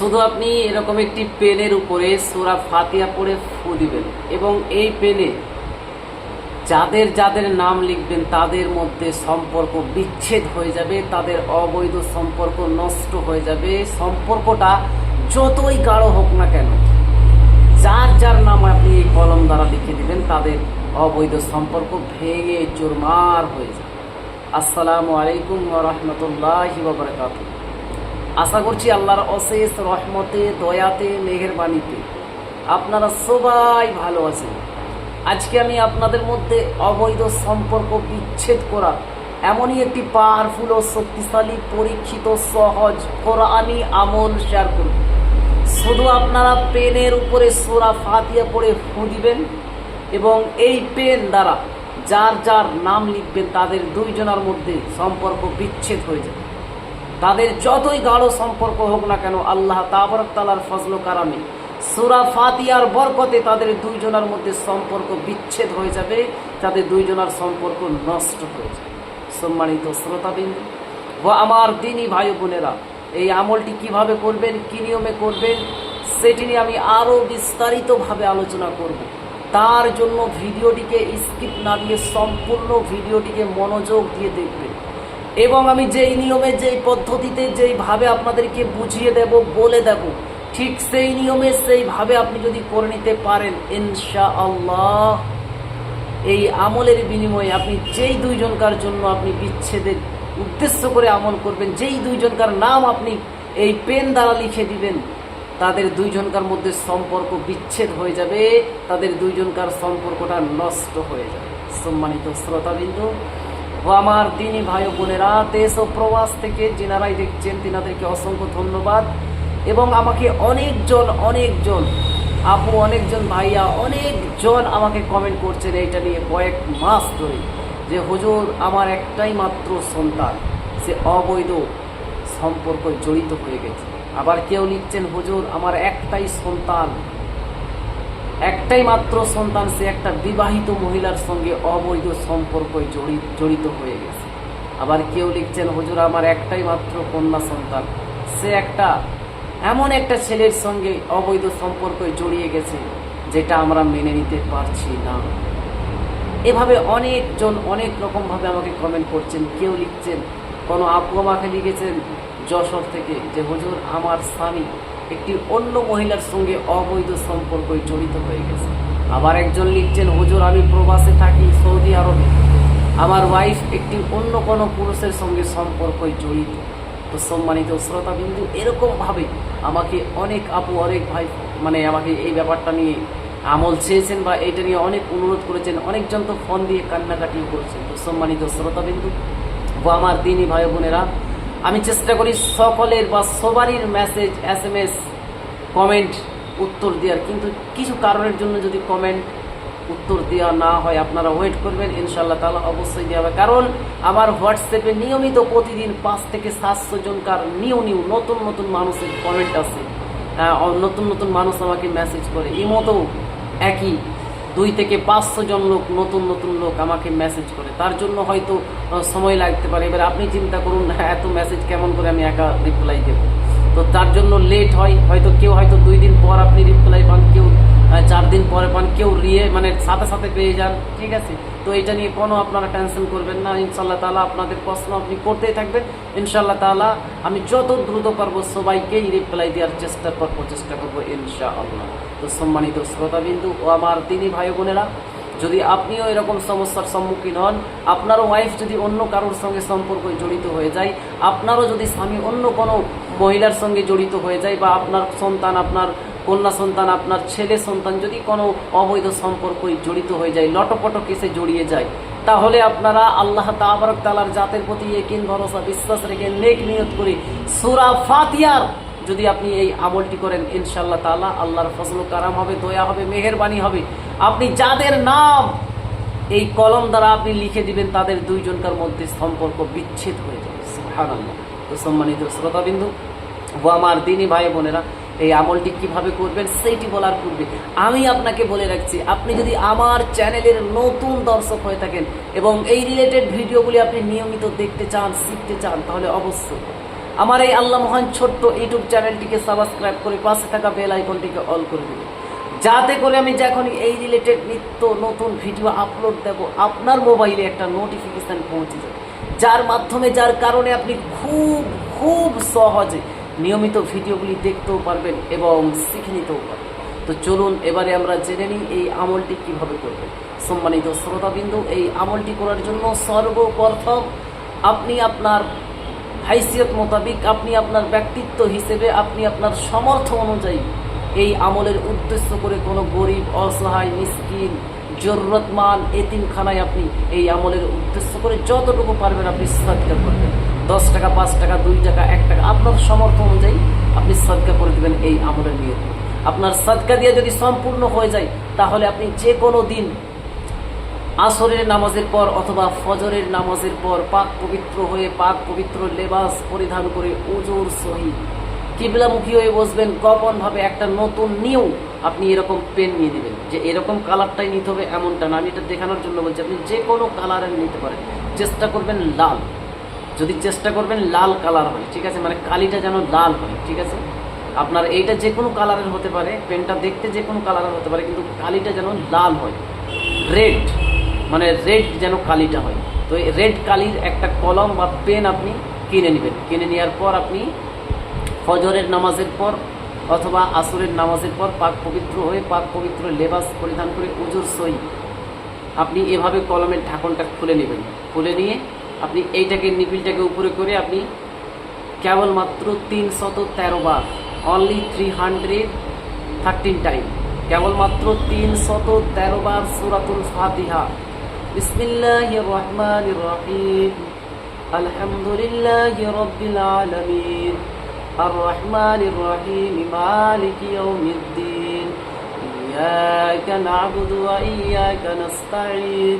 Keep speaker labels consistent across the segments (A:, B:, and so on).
A: শুধু আপনি এরকম একটি পেনের উপরে সোরা ফাতিয়া পরে ফু দিবেন এবং এই পেনে যাদের যাদের নাম লিখবেন তাদের মধ্যে সম্পর্ক বিচ্ছেদ হয়ে যাবে, তাদের অবৈধ সম্পর্ক নষ্ট হয়ে যাবে। সম্পর্কটা যতই গাঢ় হোক না কেন, যার যার নাম আপনি এই কলম দ্বারা লিখে দিবেন, তাদের অবৈধ সম্পর্ক ভেঙে চুরমার হয়ে যাবে। আসসালামু আলাইকুম রহমতুল্লাহ বাবরকাত আশা করছি আল্লাহর অশেষ রহমতে, দয়াতে মেহেরবানিতে আপনারা সবাই ভালো আছেন। আজকে আমি আপনাদের মধ্যে অবৈধ সম্পর্ক বিচ্ছেদ করা, এমনই একটি পাওয়ারফুল ও শক্তিশালী, পরীক্ষিত, সহজ, কোরআনি আমল শেয়ার করব। শুধু আপনারা পেনের উপরে সোরা ফাতিয়া পড়ে ফু দিবেন এবং এই পেন দ্বারা যার যার নাম লিখবেন, তাদের দুইজনের মধ্যে সম্পর্ক বিচ্ছেদ হয়ে যাবে। তাদের যতই গাঢ় সম্পর্ক হোক না কেন, আল্লাহ তাবরতালার ফজল কারামে সুরা ফাতিয়ার বরকতে তাদের দুইজনের মধ্যে সম্পর্ক বিচ্ছেদ হয়ে যাবে তাদের দুইজনের সম্পর্ক নষ্ট হয়ে যাবে। সম্মানিত শ্রোতাবিন্দু, ও আমার দিনই ভাই বোনেরা, এই আমলটি কীভাবে করবেন, কি নিয়মে করবেন, সেটি নিয়ে আমি আরও বিস্তারিতভাবে আলোচনা করব। তার জন্য ভিডিওটিকে স্কিপ না দিয়ে সম্পূর্ণ ভিডিওটিকে মনোযোগ দিয়ে দেখবেন। এবং আমি যেই নিয়মে, যেই পদ্ধতিতে, যেইভাবে আপনাদেরকে বুঝিয়ে দেব, বলে দেব, ঠিক সেই নিয়মে, সেইভাবে আপনি যদি করে নিতে পারেন ইনশা আল্লাহ এই আমলের বিনিময়ে আপনি যেই দুইজনকার জন্য আপনি বিচ্ছেদের উদ্দেশ্য করে আমল করবেন, যেই দুইজনকার নাম আপনি এই পেন দ্বারা লিখে দিবেন, তাদের দুইজনকার মধ্যে সম্পর্ক বিচ্ছেদ হয়ে যাবে, তাদের দুইজনকার সম্পর্কটা নষ্ট হয়ে যাবে। সম্মানিত শ্রোতাবিন্দু ও আমার দিনী ভাই বোনেরা, দেশ ও প্রবাস থেকে যেনারাই দেখছেন, তিনাদেরকে অসংখ্য ধন্যবাদ। এবং আমাকে অনেকজন অনেকজন, আপু অনেকজন ভাইয়া অনেকজন আমাকে কমেন্ট করছেন এইটা নিয়ে কয়েক মাস ধরে যে, হুজুর, আমার একটাই মাত্র সন্তান, সে অবৈধ সম্পর্ক জড়িত হয়ে গেছে। আবার কেউ লিখছেন, হুজুর, আমার একটাই সন্তান একটাই মাত্র সন্তান, সে একটা বিবাহিত মহিলার সঙ্গে অবৈধ সম্পর্ক জড়িত হয়ে গেছে। আবার কেউ লিখছেন, হুজুর, আমার একটাই মাত্র কন্যা সন্তান। সে একটা, এমন একটা ছেলের সঙ্গে অবৈধ সম্পর্ক জড়িয়ে গেছে, যেটা আমরা মেনে নিতে পারছি না। এভাবে অনেকজন অনেক রকমভাবে আমাকে কমেন্ট করছেন। কেউ লিখছেন, কোনো আপু আমাকে লিখেছেন যশোর থেকে যে, হুজুর, আমার স্বামী একটি অন্য মহিলার সঙ্গে অবৈধ সম্পর্কে জড়িত হয়ে গেছে। আবার একজন লিখছেন, হুজুর, আমি প্রবাসে থাকি সৌদি আরবে। আমার ওয়াইফ একটি অন্য কোনো পুরুষের সঙ্গে সম্পর্কে জড়িত। তো সম্মানিত শ্রোতাবিন্দু এরকমভাবে আমাকে অনেক আপু, অনেক ভাই মানে আমাকে এই ব্যাপারটা নিয়ে আমল চেয়েছেন বা এটা নিয়ে অনেক অনুরোধ করেছেন। অনেকজন তো ফোন দিয়ে কান্নাকাটিও করেছেন। তো সম্মানিত শ্রোতাবিন্দু, ও আমার দিনী ভাই বোনেরা আমি চেষ্টা করি সকলের বা সবারই message S M S comment উত্তর দেওয়ার। কিন্তু কিছু কারণের জন্য যদি কমেন্ট উত্তর দেওয়া না হয়, আপনারা ওয়েট করবেন ইনশাল্লাহ তাহলে অবশ্যই দেওয়া হবে। কারণ আমার হোয়াটসঅ্যাপে নিয়মিত প্রতিদিন পাঁচ থেকে সাতশো জনকার নিউ নিউ নতুন নতুন মানুষের কমেন্ট আছে নতুন নতুন মানুষ আমাকে মেসেজ করে। ইমতেও একই। দুই থেকে পাঁচশো জন লোক, নতুন নতুন লোক আমাকে মেসেজ করে। তার জন্য হয়তো সময় লাগতে পারে। এবার আপনি চিন্তা করুন হ্যাঁ এত মেসেজ কেমন করে আমি একা রিপ্লাই দেবো? তো তার জন্য লেট হয়। হয়তো কেউ হয়তো দুই দিন পর আপনি রিপ্লাই পান, কেউ চার দিন পরে পান, কেউ রিয়ে মানে সাথে সাথে পেয়ে যান, ঠিক আছে? তো এটা নিয়ে কোনো আপনারা টেনশন করবেন না ইনশাল্লাহ তালা আপনাদের প্রশ্ন আপনি করতেই থাকবেন। ইনশাল্লাহ তালা আমি যত দ্রুত পারব সবাইকেই রিপ্লাই দেওয়ার চেষ্টা করব চেষ্টা করব, ইনশাআল্লাহ। তো সম্মানিত শ্রোতাবিন্দু ও আমার তিনি ভাই বোনেরা, যদি আপনিও এরকম সমস্যার সম্মুখীন হন, আপনারও ওয়াইফ যদি অন্য কারোর সঙ্গে সম্পর্ক জড়িত হয়ে যায়, আপনারও যদি স্বামী অন্য কোনো মহিলার সঙ্গে জড়িত হয়ে যায় বা আপনার সন্তান, আপনার কন্যা সন্তান, আপনার ছেলে সন্তান, যদি কোনো অবৈধ সম্পর্ক জড়িত হয়ে যায় লটপট কেসে জড়িয়ে যায়, তাহলে আপনারা আল্লাহ তাবারক তালার জাতের প্রতি একিন ভরসা, বিশ্বাস রেখে নেক নিয়ত করে সুরা ফাতিয়ার যদি আপনি এই আমলটি করেন ইনশাল্লাহ তাআলা আল্লাহর ফজল কারাম হবে, দয়া হবে, মেহেরবানি হবে। আপনি যাদের নাম এই কলম দ্বারা আপনি লিখে দিবেন, তাদের দুইজনকার মধ্যে সম্পর্ক বিচ্ছেদ হয়ে যাবে। সুবহানাল্লাহ। সম্মানিত শ্রোতাবিন্দু, ও আমার দিনী ভাই বোনেরা এই আমলটি কীভাবে করবেন, সেইটি বলার পূর্বে আমি আপনাকে বলে রাখছি, আপনি যদি আমার চ্যানেলের নতুন দর্শক হয়ে থাকেন এবং এই রিলেটেড ভিডিওগুলি আপনি নিয়মিত দেখতে চান, শিখতে চান, তাহলে অবশ্যই আমার এই আল্লাহ মহান ছোট্ট ইউটিউব চ্যানেলটিকে সাবস্ক্রাইব করে পাশে থাকা বেল আইকনটিকে অল করে দিন যাতে করে আমি যখন এই রিলেটেড নিত্য নতুন ভিডিও আপলোড দেব, আপনার মোবাইলে একটা নোটিফিকেশান পৌঁছে যাবে। যার মাধ্যমে, যার কারণে আপনি খুব খুব সহজে নিয়মিত ভিডিওগুলি দেখতেও পারবেন এবং শিখে নিতেও পারবেন। তো চলুন, এবারে আমরা জেনে নিই এই আমলটি কীভাবে করবেন। সম্মানিত শ্রোতাবিন্দু, এই আমলটি করার জন্য সর্বপ্রথম আপনি আপনার হাইসিয়ত মোতাবিক আপনি আপনার ব্যক্তিত্ব হিসেবে আপনি আপনার সমর্থ অনুযায়ী এই আমলের উদ্দেশ্য করে কোনো গরিব, অসহায়, মিসকিন, জরুরতমান, এতিমখানায় আপনি এই আমলের উদ্দেশ্য করে যতটুকু পারবেন আপনি সদকা করবেন। দশ টাকা, পাঁচ টাকা, দুই টাকা, এক টাকা, আপনার সমর্থ অনুযায়ী আপনি সদকা করে দেবেন এই আমলের নিয়ে আপনার সদকা দিয়ে যদি সম্পূর্ণ হয়ে যায়, তাহলে আপনি যে কোনো দিন আসরের নামাজের পর অথবা ফজরের নামাজের পর পাক পবিত্র হয়ে পাক পবিত্র লেবাস পরিধান করে উজুর সহি কিবলামুখী হয়ে বসবেন গোপনভাবে একটা নতুন নিউ আপনি এরকম পেন নিয়ে দেবেন যে এরকম কালারটাই নিতে হবে, এমনটা না। আমি এটা দেখানোর জন্য বলছি, আপনি যে কোনো কালারের নিতে পারেন। চেষ্টা করবেন লাল। যদি চেষ্টা করবেন লাল কালার হয় ঠিক আছে? মানে কালিটা যেন লাল হয়, ঠিক আছে? আপনার এইটা যে কোনো কালারের হতে পারে, পেনটা দেখতে যে কোনো কালারের হতে পারে, কিন্তু কালিটা যেন লাল হয়, রেড মানে রেড যেন কালিটা হয়। তো এই রেড কালির একটা কলম বা পেন আপনি কিনে নেবেন। কিনে নেওয়ার পর আপনি ফজরের নামাজের পর অথবা আসরের নামাজের পর পাক পবিত্র হয়ে পাক পবিত্র লেবাস পরিধান করে উজুর সই আপনি এভাবে কলমের ঢাকনটা খুলে নেবেন। খুলে নিয়ে আপনি এইটাকে নিপিলটাকে উপরে করে আপনি কেবলমাত্র তিনশত তেরো বার only three hundred thirteen time কেবলমাত্র তিনশত তেরো বার সুরাতুল ফাতিহা বিসমিল্লাহ রহমান রহিম আলহামদুলিল্লাহ রব্বিল আলমিন الرحمن الرحيم مالك يوم الدين إياك نعبد وإياك نستعين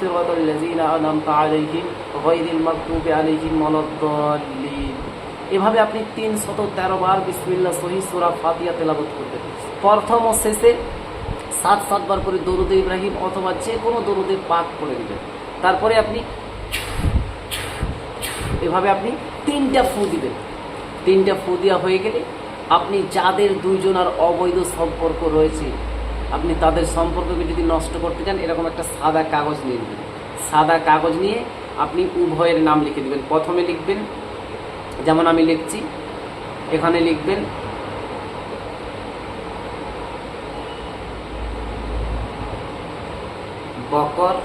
A: সিরাতাল লাযিনা আনআমতা আলাইহিম গায়রিল মাগদুবি আলাইহিম ওয়ালাদ-দাল্লিন এভাবে আপনি তিন শত তেরো বার বিসমিল্লাহ সহি সূরা ফাতিহা তেলাওয়াত করবেন প্রথম ও শেষে সাত সাতবার করে দরুদ ইব্রাহিম অথবা যে কোনো দরুদে পাক করে দিবেন। তারপরে আপনি এভাবে আপনি তিনটা ফু দিবেন। তিনটা ফু দেওয়া হয়ে গেলে আপনি যাদের দুইজন আর অবৈধ সম্পর্ক রয়েছে আপনি তাদের সম্পর্ককে যদি নষ্ট করতে চান, এরকম একটা সাদা কাগজ নিয়ে নেবেন। সাদা কাগজ নিয়ে আপনি উভয়ের নাম লিখে দেবেন। প্রথমে লিখবেন, যেমন আমি লিখছি, এখানে লিখবেন, বকর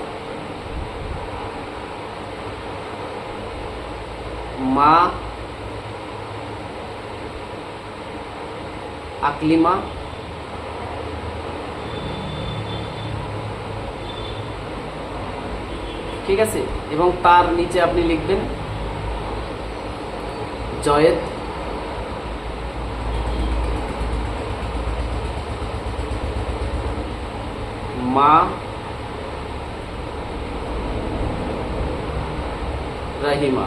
A: মা আকলিমা ঠিক আছে? এবং তার নিচে আপনি লিখবেন, জয়েদ মা রাহিমা।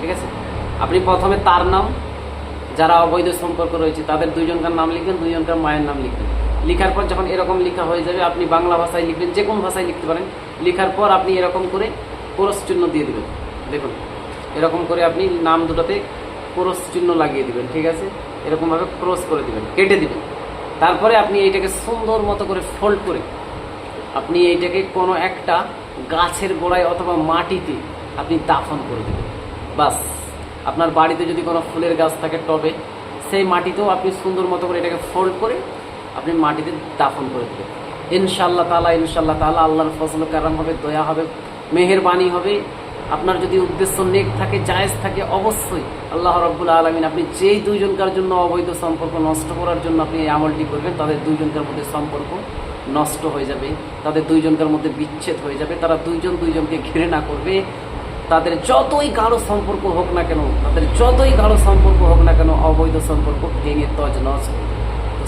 A: ঠিক আছে? আপনি প্রথমে তার নাম, যারা অবৈধ সম্পর্ক রয়েছে, তাদের দুইজনকার নাম লিখবেন, দুইজনকার মায়ের নাম লিখবেন। লিখার পর যখন এরকম লেখা হয়ে যাবে, আপনি বাংলা ভাষায় লিখবেন, যে কোনো ভাষায় লিখতে পারেন। লেখার পর আপনি এরকম করে ক্রস চিহ্ন দিয়ে দেবেন। দেখুন, এরকম করে আপনি নাম দুটোতে ক্রস চিহ্ন লাগিয়ে দিবেন, ঠিক আছে? এরকমভাবে ক্রস করে দিবেন, কেটে দিবেন। তারপরে আপনি এইটাকে সুন্দর মতো করে ফোল্ড করে আপনি এইটাকে কোনো একটা গাছের গোড়ায় অথবা মাটিতে আপনি দাফন করে দেবেন। বাস, আপনার বাড়িতে যদি কোনো ফুলের গাছ থাকে টবে, সেই মাটিতেও আপনি সুন্দর মতো করে এটাকে ফোল্ড করে আপনি মাটিতে দাফন করে দেবেন। ইনশাল্লাহ তালা ইনশাল্লাহ তালা আল্লাহর ফসল কারাম হবে, দয়া হবে, মেহেরবানি হবে। আপনার যদি উদ্দেশ্য নেক থাকে, জায়েজ থাকে, অবশ্যই আল্লাহ রব্বুল আলমিন আপনি যেই দুইজনকার জন্য অবৈধ সম্পর্ক নষ্ট করার জন্য আপনি এই আমলটি করবেন, তাদের দুইজনকার মধ্যে সম্পর্ক নষ্ট হয়ে যাবে, তাদের দুইজনকার মধ্যে বিচ্ছেদ হয়ে যাবে, তারা দুইজন দুইজনকে ঘিরে না করবে। তাদের যতই গাঢ় সম্পর্ক হোক না কেন, তাদের যতই গাঢ় সম্পর্ক হোক না কেন, অবৈধ সম্পর্ক ভেঙে তজ নজ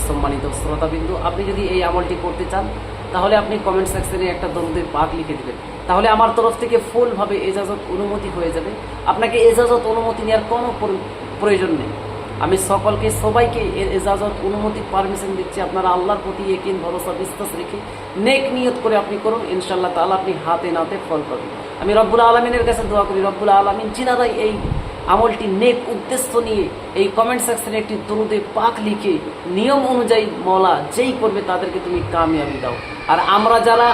A: সম্মানিত শ্রোতাবিন্দু, আপনি যদি এই আমলটি করতে চান, তাহলে আপনি কমেন্ট সেকশনে একটা দরুদের পাক লিখে দেবেন। তাহলে আমার তরফ থেকে ফুলভাবে এজাজত অনুমতি হয়ে যাবে। আপনাকে এজাজত অনুমতি নেওয়ার কোনো প্রয়োজন নেই। আমি সকলকে, সবাইকে এর এজাজত অনুমতি পারমিশন দিচ্ছি। আপনারা আল্লাহর প্রতি একিন ভরসা, বিশ্বাস রেখে নেক নিয়ত করে আপনি করুন। ইনশাল্লাহ তাআলা আপনি হাতে নাতে ফল পাবেন। আমি রব্বুল আলমিনের কাছে দোয়া করি, রব্বুল আলমিন, যিনারাই এই আমলটি নেক উদ্দেশ্য নিয়ে এই কমেন্ট সেকশনে একটি দরুদে পাক লিখে নিয়ম অনুযায়ী মলা যেই করবে তাদেরকে তুমি কামিয়াবি দাও। আর আমরা যারা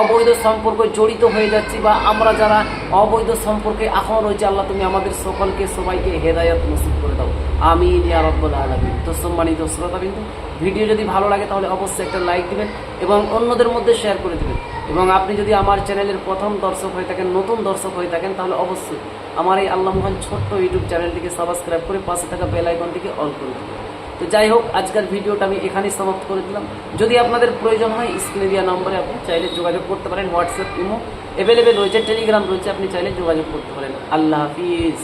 A: অবৈধ সম্পর্কে জড়িত হয়ে যাচ্ছি বা আমরা যারা অবৈধ সম্পর্কে এখন রয়েছে, আল্লাহ তুমি আমাদের সকলকে, সবাইকে হেদায়ত নসিব করে দাও। আমি রব্বুল আলামিন। তো সম্মানিত শ্রোতাবিন্দু, ভিডিও যদি ভালো লাগে তাহলে অবশ্যই একটা লাইক দিবেন এবং অন্যদের মধ্যে শেয়ার করে দিবেন। এবং আপনি যদি আমার চ্যানেলের প্রথম দর্শক হয়ে থাকেন, নতুন দর্শক হয়ে থাকেন, তাহলে অবশ্যই আমার এই আল্লাহ মহান ছোট্ট ইউটিউব চ্যানেলটিকে সাবস্ক্রাইব করে পাশে থাকা বেল আইকনটিকে অন করে দিবেন তো যাই হোক, আজকের ভিডিওটা আমি এখানেই সমাপ্ত করে দিলাম। যদি আপনাদের প্রয়োজন হয় স্ক্রিনে দেওয়া নম্বরে আপনি চাইলে যোগাযোগ করতে পারেন হোয়াটসঅ্যাপ ইমো অ্যাভেলেবেল রয়েছে টেলিগ্রাম রয়েছে, আপনি চাইলে যোগাযোগ করতে পারেন। আল্লাহ হাফিজ।